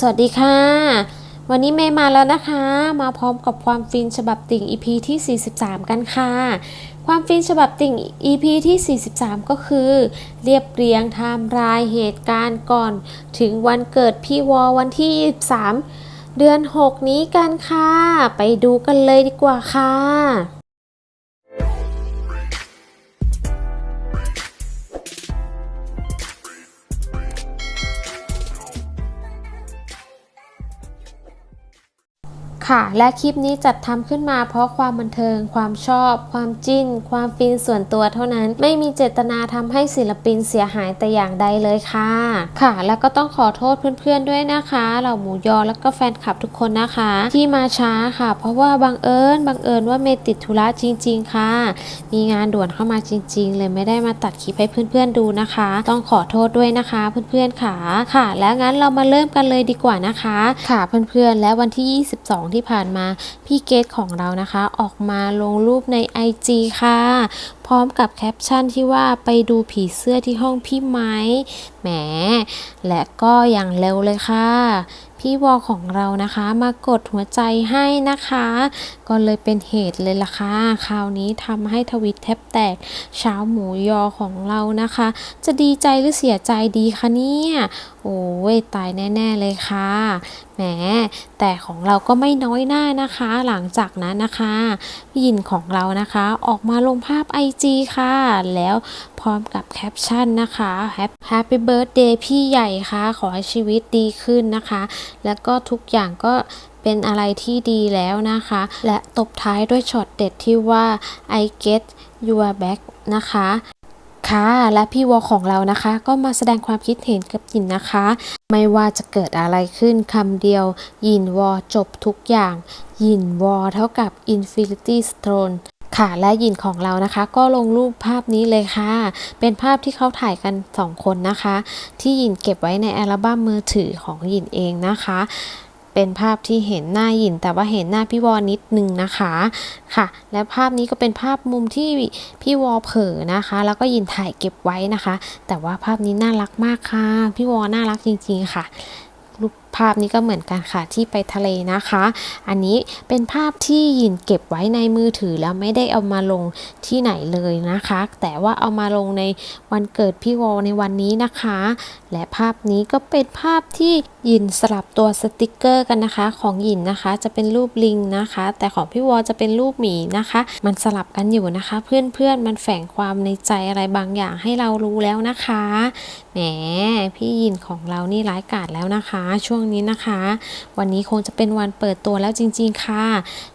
สวัสดีค่ะ วันนี้เมย์มาแล้วนะคะ มาพร้อมกับความฟินฉบับติ่ง EP ที่ 43 กันค่ะ ความฟินฉบับติ่ง EP ที่ 43 ก็คือ เรียบเรียงไทม์ไลน์เหตุการณ์ก่อน ถึงวันเกิดพี่วอวันที่ 23 เดือน 6 นี้กันค่ะ ไปดูกันเลยดีกว่าค่ะ ค่ะ และคลิปนี้จัดทำขึ้นมาเพราะความบันเทิง ความชอบ ความจิ้น ความฟินส่วนตัวเท่านั้น ไม่มีเจตนาทำให้ศิลปินเสียหายแต่อย่างใดเลยค่ะ ค่ะ แล้วก็ต้องขอโทษเพื่อนๆด้วยนะคะเหล่าหมูยอแล้วก็แฟนคลับทุกคนนะคะ ที่มาช้าค่ะ เพราะว่าบังเอิญบังเอิญว่าเมติดธุระจริง ๆ ค่ะ มีงานด่วนเข้ามาจริง ๆ เลยไม่ได้มาตัดคลิปให้เพื่อนๆดูนะคะ ต้องขอโทษด้วยนะคะ เพื่อนๆค่ะค่ะ แล้วงั้นเรามาเริ่มกันเลยดีกว่านะคะ ค่ะเพื่อนๆและวันที่ 22ที่ผ่านมา พี่เกตของเรานะคะ ออกมาลงรูปใน IG ค่ะพร้อมกับแคปชั่นที่ว่าไปดูผีเสื้อที่ห้องพี่ไม้แหม และก็อย่างเร็วเลยค่ะ พี่วอของเรานะคะมากดหัวใจให้นะคะ ก็เลยเป็นเหตุเลยล่ะค่ะ คราวนี้ทำให้ทวิตแทบแตกเช้าหมูยอของเรานะคะ จะดีใจหรือเสียใจดีคะเนี่ย โอ้ยตายแน่ ๆ เลยค่ะแหมแต่ของเราก็ไม่น้อยหน้านะคะ หลังจากนั้นนะคะพี่ยินของเรานะคะ ออกมาลงภาพไ IG ค่ะ แล้วพร้อมกับแคปชั่นนะคะ Happy Birthday พี่ใหญ่ค่ะ ขอให้ชีวิตดีขึ้นนะคะ แล้วก็ทุกอย่างก็เป็นอะไรที่ดีแล้วนะคะ และตบท้ายด้วยช็อตเด็ดที่ว่า I get your back นะคะค่ะและพี่วอของเรานะคะ ก็มาแสดงความคิดเห็นกับยินนะคะ ไม่ว่าจะเกิดอะไรขึ้นคำเดียว ยินวอจบทุกอย่าง ยินวอเท่ากับ Infinity Stone ค่ะและยินของเรานะคะ ก็ลงรูปภาพนี้เลยค่ะ เป็นภาพที่เขาถ่ายกัน 2 คนนะคะ ที่ยินเก็บไว้ในอัลบั้มมือถือของยินเองนะคะเป็นภาพที่เห็นหน้าหยินแต่ว่าเห็นหน้าพี่วอนิดนึงนะคะค่ะ และภาพนี้ก็เป็นภาพมุมที่พี่วอเผลอนะคะ แล้วก็ยินถ่ายเก็บไว้นะคะ แต่ว่าภาพนี้น่ารักมากค่ะ พี่วอน่ารักจริงๆค่ะรูป ภาพนี้ก็เหมือนกันค่ะที่ไปทะเลนะคะ อันนี้เป็นภาพที่ยินเก็บไว้ในมือถือแล้วไม่ได้เอามาลงที่ไหนเลยนะคะ แต่ว่าเอามาลงในวันเกิดพี่วอในวันนี้นะคะ และภาพนี้ก็เป็นภาพที่ยินสลับตัวสติกเกอร์กันนะคะ ของยินนะคะจะเป็นรูปลิงนะคะ แต่ของพี่วอจะเป็นรูปหมีนะคะ มันสลับกันอยู่นะคะ เพื่อนๆมันแฝงความในใจอะไรบางอย่างให้เรารู้แล้วนะคะแหมพี่ยินของเรานี่ร้ายกาจแล้วนะคะ ช่วงนี้นะคะ วันนี้คงจะเป็นวันเปิดตัวแล้วจริง ๆ ค่ะ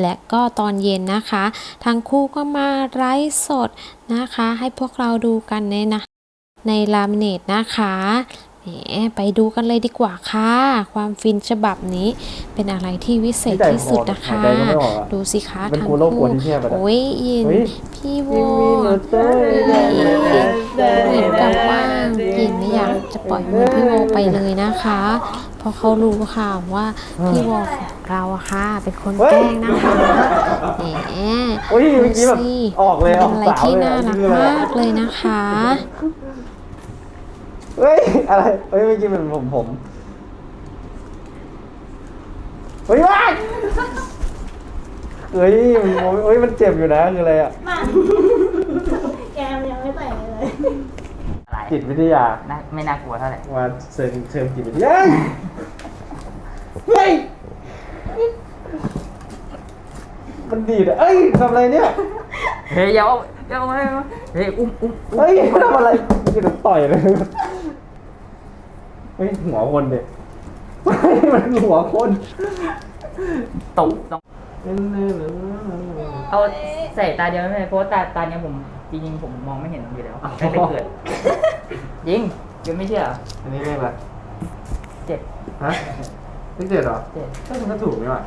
และก็ตอนเย็นนะคะ ทั้งคู่ก็มาไลฟ์สดนะคะ ให้พวกเราดูกันในนะในลามิเนตนะคะ ไปดูกันเลยดีกว่าค่ะ ความฟินฉบับนี้เป็นอะไรที่วิเศษที่สุดนะคะหายใจก็ไม่ออกอะดูสิคะเป็นทั้งกูโรคกลัคู่วที่เทียบอะนะโอ้ยยินเฮ้ยพี่วอเหมือนกับว่ายินไม่อยากจะปล่อยมือพี่วอไปเลยนะคะเพราะเขารู้ค่ะว่าพี่วอของเราอะค่ะ เป็นคนแกล้งนะคะแหมโอ้ยเมื่อกี้แบบดูสิออกเลยอเป็อนกอะไรสาวที่เลยน่าอะรักคืออะไรมากอะเลยนะคะ เฮ้ย อะไรเฮ้ยเมื่อกี้มันผมผมเฮ้ยว้ายเฮ้ยมันเฮ้ยมันเจ็บอยู่นะคืออะไรอะมันแกมยังไม่ใส่เลยอะไรจิตวิทยาน่าไม่น่ากลัวเท่าไหร่มาเชิญเชิญจิตวิทยาเฮ้ยมันดีดอะเอ้ยทำอะไรเนี่ยเฮ้ยเดี๋ยวเดี๋ยวเฮ้ยเฮ้ยอุ้มอุ้มอุ้มเฮ้ยทำอะไรจะโดนต่อยเลย เฮ้ยหัวคนเด็กเฮ้ยมันหัวคนตกตกเอาใส่ตาเดียวไม่เป็นไรเพราะว่าตาตาเนี้ยผมจริงๆผมมองไม่เห็นอยู่แล้วตั้งแต่เกิดจริงยังไม่เชื่อเหรออันนี้เลขอะไรเจ็ดฮะเลขเจ็ดเหรอเจ็ดก็มันก็ถูกนี่หว่า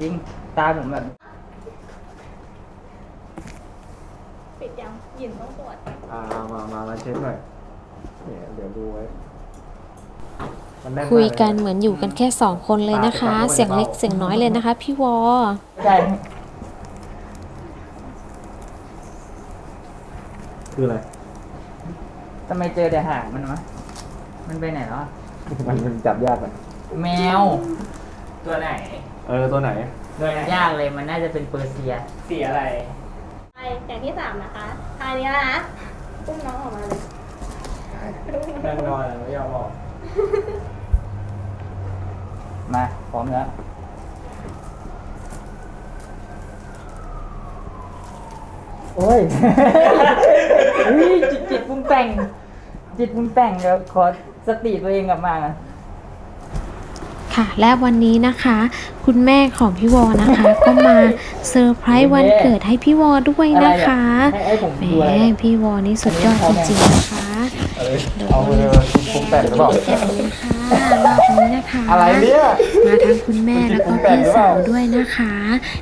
จริงตาผมแบบปิดยังหยินต้องตรวจอ่ามามามาเช็คหน่อย เนี่ยเดี๋ยวดูไว้มันแน่นมากคุยเลกันเหมือนอยู่กันแค่สองคนเลยนะคะ เสียงเล็กเสียงน้อยเลยนะคะ พี่วอ ใช่คืออะไร ทำไมเจอแต่หางมันวะ มันไปไหนแล้วอะมันมันจับยากไหมแมว ตัวไหน เออตัวไหน ตัวยากเลยมันน่าจะเป็นเปอร์เซีย สีอะไร ไปอย่างที่สามนะคะทายนี้แล้วนะอุ้มน้องออกมาเลย นั่งนอนไม่ยอมบอกมาพร้อมแล้วโอ้ยเฮ้ยจิตจิตปรุงแต่ง จิตปรุงแต่งเดี๋ยวขอสติตัวเองกลับมาก่อนค่ะ และวันนี้นะคะ คุณแม่ของพี่วอนะคะ ก็มาเซอร์ไพรส์วันเกิดให้พี่วอด้วยนะคะให้ให้ผมแหดูอะไรมเนี่ยพี่วอนี่สุดยอดจริงๆนะคะ เออเอาไปเลยปรุงแต่งหรือเปล่าแต่งค่ะรอบนี้นะคะ อะไรเนี่ย มาทั้งคุณแม่แล้วก็พี่สาวด้วยนะคะ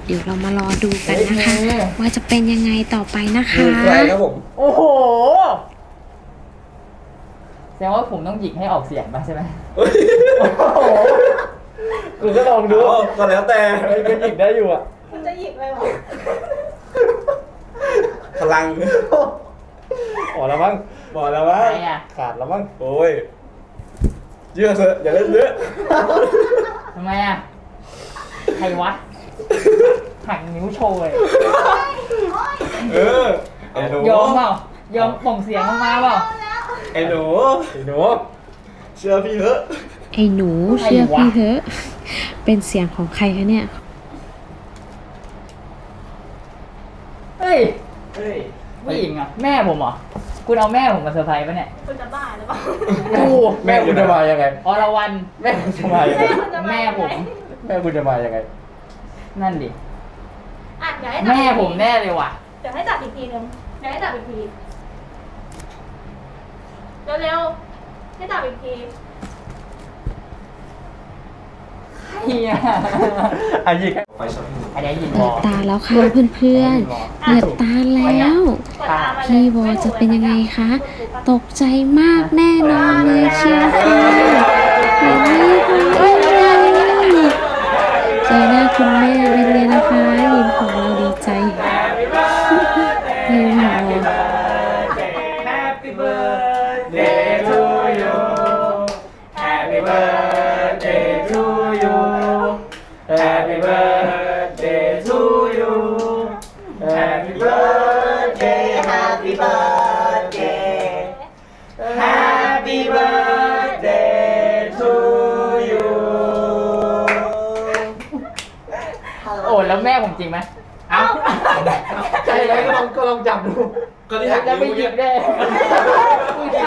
เดี๋ยวเรามารอดูกันนะคะ ว่าจะเป็นยังไงต่อไปนะคะใครครับผม โอ้โห แสดงว่าผมต้องหยิกให้ออกเสียงป่ะใช่ไหมคุณก็ลองดู ก็แล้วแต่ไอ้ก็หยิกได้อยู่อะคุณจะหยิบไปหรอพลังพอแล้วมั้ง พอแล้วมั้งใครอะขาดแล้วมั้งโอ้ยเยอะเถอะอย่าเล่นเยอะทำไมอะใครวะหักนิ้วโชว์เลยเออไอ้หนูยอมเปล่ายอมป่งเสียงออกมาเปล่าไอ้หนูไอ้หนูเชื่อพี่เถอะไอ้หนูเชื่อพี่เถอะ เป็นเสียงของใครคะเนี่ย เฮ้ยเฮ้ยผู้หญิงอะ แม่ผมเหรอ คุณเอาแม่ผมมาเซอร์ไพรส์ปะเนี่ยคุณจะบ้าหรือเปล่ากูแม่คุณจะมายังไง อรวรันแม่คุณจะมายังไง คุณจะาแม่ผม แม่คุณจะมายังไง นั่นดิ อะเดี๋ยวให้จับแม่ผมแน่เลยว่ะ เดี๋ยวให้จับอีกทีนึงเดี๋ยวให้จับอีกทีเร็วๆให้จับอีกทีเฮีย อายิก ไปชนอันนี้ยินบ เปิอดตาแล้วค่ะเพื่อนๆ เปิดตาแล้ว พี่วอจะเป็นยังไงคะ ตกใจมากแน่นอนเลยเชียวค่ะเห็นไหมคะเจอหน้าคุณแม่เป็นไงนะคะยินของเราดีใจยินของเรา Happy birthday to you Happy birthday จริงไหมเอ้าใช่ไหมก็ลองก็ลองจับดูก็ที่หักจะนิ้วไม่หยิเนี่ยบได้แม่คุณจะ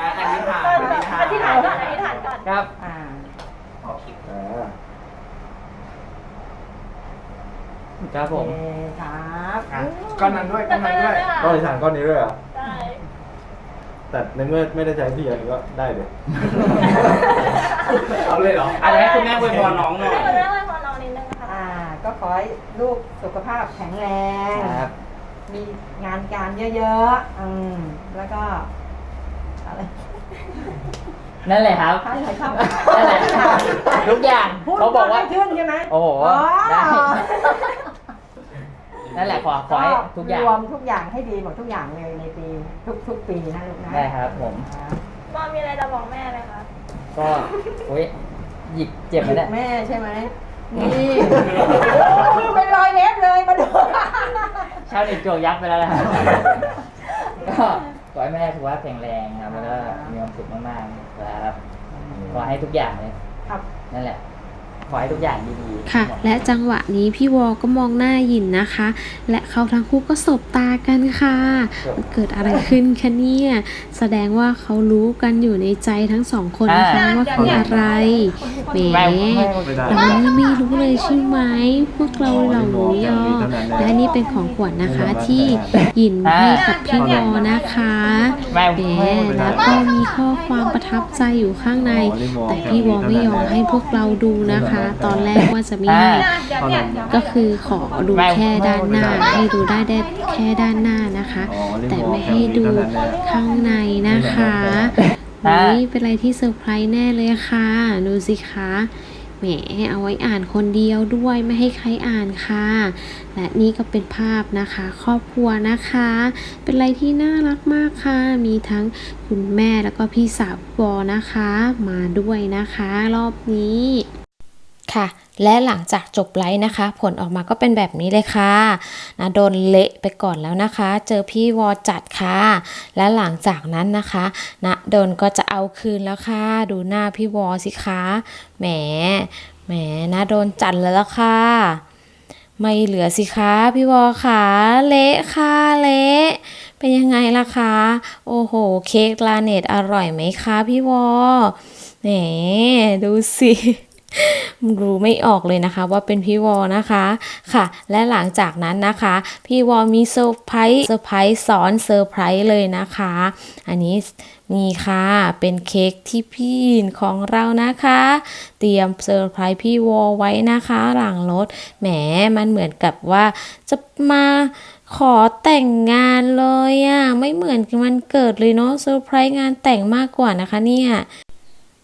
อะอธิษฐานอธิษฐานก่อนอธิษฐานก่อนครับอ่าอ่าครับผมครับอะก้อนนั้นด้วยก้อนนั้นด้วยก็อธิษฐานก้อนนี้ด้วยเหรอได้แต่ในเมื่อไม่ได้ใช้ที่อะไรก็ได้เลยเอาเลยเหรออาจจะให้คุณแม่อวยพรน้องหน่อย ขอให้ลูกสุขภาพแข็งแรง ครับ มีงานการเยอะๆอืมแล้วก็อะไรนั่นแหละครับอะไรครับนั่นแหละทุกอย่างพูดเขาบอกว่าให้ขึ้นใช่ไหมโอ้โหอ๋อได้ นั่นแหละขอขอให้ทุกอย่าง รวมทุกอย่างให้ดีหมดทุกอย่างเลยในปี ทุกทุกปีนะลูกนะได้ครับผมครับมอมีอะไรจะบอกแม่ไหมคะ ก็โอ้ยหยิกเจ็บไหมเนี่ย แม่ใช่ไหม นี่เป็นรอยเล็บเลยมาดูชาวเน็ตโจกยักษ์ไปแล้วนะครับ ก็ขอให้แม่สุขภาพแข็งแรงครับแล้วก็มีความสุขมากๆครับขอให้ทุกอย่างเลยครับ นั่นแหละ ขอให้ทุกอย่างดีๆค่ะหมดและจังหวะนี้พี่วอก็มองหน้าหยินนะคะ และเขาทั้งคู่ก็สบตากันค่ะมันเกิดอะไรขึ้นคะเนี่ยแสดงว่าเขารู้กันอยู่ในใจทั้งสองคนนะคะอ่าว่าคืออะไรแหมไม่ไม่ไม่ได้เราไม่ไม่รู้เลยใช่ไหมพวกเราเราหมูยอและนี่เป็นของขวัญนะคะที่หยินให้กับพี่วอนะคะไม่แหมไม่แล้วก็มีข้อความประทับใจอยู่ข้างใน แต่พี่วอไม่ยอมให้พวกเราดูนะคะตอนแรกว่าจะไม่ให้เดี๋ยวเนี่ยเดี๋ยวก็คือขอดูแค่ด้านหน้า ให้ดูได้ได้แค่ด้านหน้านะคะ แต่ไม่ให้ดูข้างในนะคะนี่เป็นอะไรที่เซอร์ไพรส์แน่เลยค่ะ ดูสิคะแหมเอาไว้อ่านคนเดียวด้วยไม่ให้ใครอ่านค่ะ และนี่ก็เป็นภาพนะคะ ครอบครัวนะคะ เป็นอะไรที่น่ารักมากค่ะ มีทั้งคุณแม่แล้วก็พี่สาวพี่วอนะคะ มาด้วยนะคะ รอบนี้ ค่ะ และหลังจากจบไลฟ์นะคะ ผลออกมาก็เป็นแบบนี้เลยค่ะนะโดนเละไปก่อนแล้วนะคะ เจอพี่วอจัดค่ะ และหลังจากนั้นนะคะนะโดนก็จะเอาคืนแล้วค่ะ ดูหน้าพี่วอสิคะแหมแหมนะโดนจัดแล้วล่ะค่ะไม่เหลือสิคะพี่วอค่ะเละค่ะเละเป็นยังไงล่ะคะโอ้โห เค้กลาเนตอร่อยไหมคะพี่วอแหมดูสิ รู้ไม่ออกเลยนะคะว่าเป็นพี่วอนะคะค่ะ และหลังจากนั้นนะคะ พี่วอมีเซอร์ไพรส์เซอร์ไพรส์ซ้อนเซอร์ไพรส์เลยนะคะ อันนี้นี่ค่ะเป็นเค้กที่พี่ยินของเรานะคะ เตรียมเซอร์ไพรส์พี่วอไว้นะคะ หลังรถแหมมันเหมือนกับว่าจะมาขอแต่งงานเลยอะ่ะไม่เหมือนมันเกิดเลยเนาะเซอร์ไพรส์งานแต่งมากกว่านะคะเนี่ย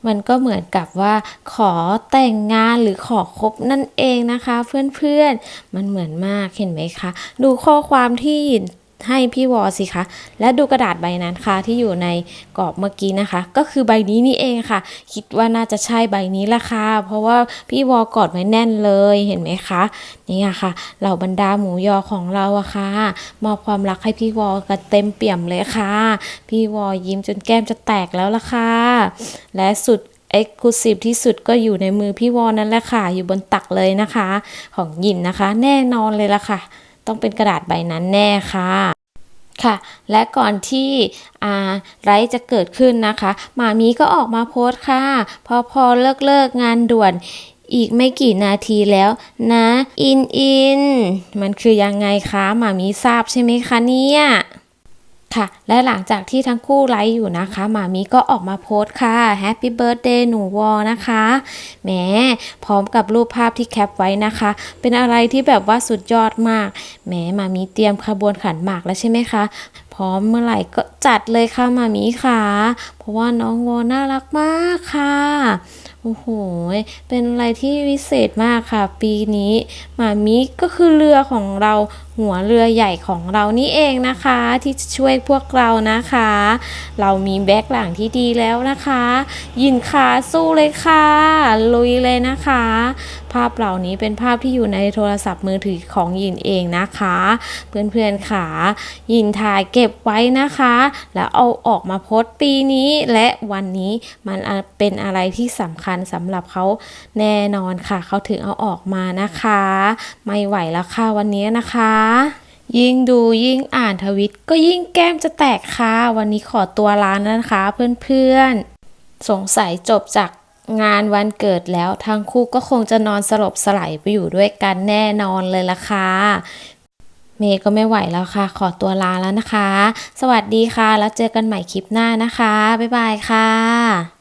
มันก็เหมือนกับว่าขอแต่งงานหรือขอคบนั่นเองนะคะ เพื่อนๆ มันเหมือนมากเห็นไหมคะ ดูข้อความที่ ให้พี่วอสิคะ และดูกระดาษใบนั้นค่ะที่อยู่ในกรอบเมื่อกี้นะคะ ก็คือใบนี้นี่เองค่ะ คิดว่าน่าจะใช่ใบนี้ละค่ะ เพราะว่าพี่วอกอดไว้แน่นเลยเห็นไหมคะนี่อะค่ะเหล่าบรรดาหมูยอของเราอะค่ะมอบความรักให้พี่วอกันเต็มเปี่ยมเลยค่ะ พี่วอยิ้มจนแก้มจะแตกแล้วละค่ะ และสุดเอ็กซ์คลูซีฟที่สุดก็อยู่ในมือพี่วอนั่นแหละค่ะ อยู่บนตักเลยนะคะ ของหยินนะคะ แน่นอนเลยละค่ะ ต้องเป็นกระดาษใบนั้นแน่ค่ะค่ะ และก่อนที่อ่าไรจะเกิดขึ้นนะคะหมามีก็ออกมาโพสต์ค่ะ พอพอเลิกเลิกงานด่วนอีกไม่กี่นาทีแล้วนะ อินอิน มันคือยังไงคะหมามีทราบใช่ไหมคะเนี่ย ค่ะ และหลังจากที่ทั้งคู่ไลฟ์อยู่นะคะหมามีก็ออกมาโพสต์ค่ะ Happy Birthday หนูวอนะคะแหมพร้อมกับรูปภาพที่แคปไว้นะคะ เป็นอะไรที่แบบว่าสุดยอดมากแหมหมามีเตรียมขบวนขันหมากแล้วใช่ไหมคะพร้อมเมื่อไหร่ก็จัดเลยค่ะหมามีค่ะ เพราะว่าน้องวอน่ารักมากค่ะ อ้โห เป็นอะไรที่วิเศษมากค่ะ ปีนี้หมามิก็คือเรือของเราหัวเรือใหญ่ของเรานี่เองนะคะ ที่จะช่วยพวกเรานะคะ เรามีแบ็คหลังที่ดีแล้วนะคะ ยินขาสู้เลยค่ะ ลุยเลยนะคะ ภาพเหล่านี้เป็นภาพที่อยู่ในโทรศัพท์มือถือของยินเองนะคะ เพื่อนๆค่ะยินถ่ายเก็บไว้นะคะ แล้วเอาออกมาโพสต์ปีนี้และวันนี้มันเป็นอะไรที่สำคัญสำหรับเขาแน่นอนค่ะ เขาถึงเอาออกมานะคะ ไม่ไหวแล้วค่ะวันนี้นะคะยิ่งดูยิ่งอ่านทวิตก็ยิ่งแก้มจะแตกค่ะ วันนี้ขอตัวลาแล้วนะคะเพื่อนๆ สงสัยจบจากงานวันเกิดแล้วทั้งคู่ก็คงจะนอนสลบสลายไปอยู่ด้วยกันแน่นอนเลยล่ะค่ะ เมย์ก็ไม่ไหวแล้วค่ะ ขอตัวลาแล้วนะคะ สวัสดีค่ะ แล้วเจอกันใหม่คลิปหน้านะคะ บ๊ายบายค่ะ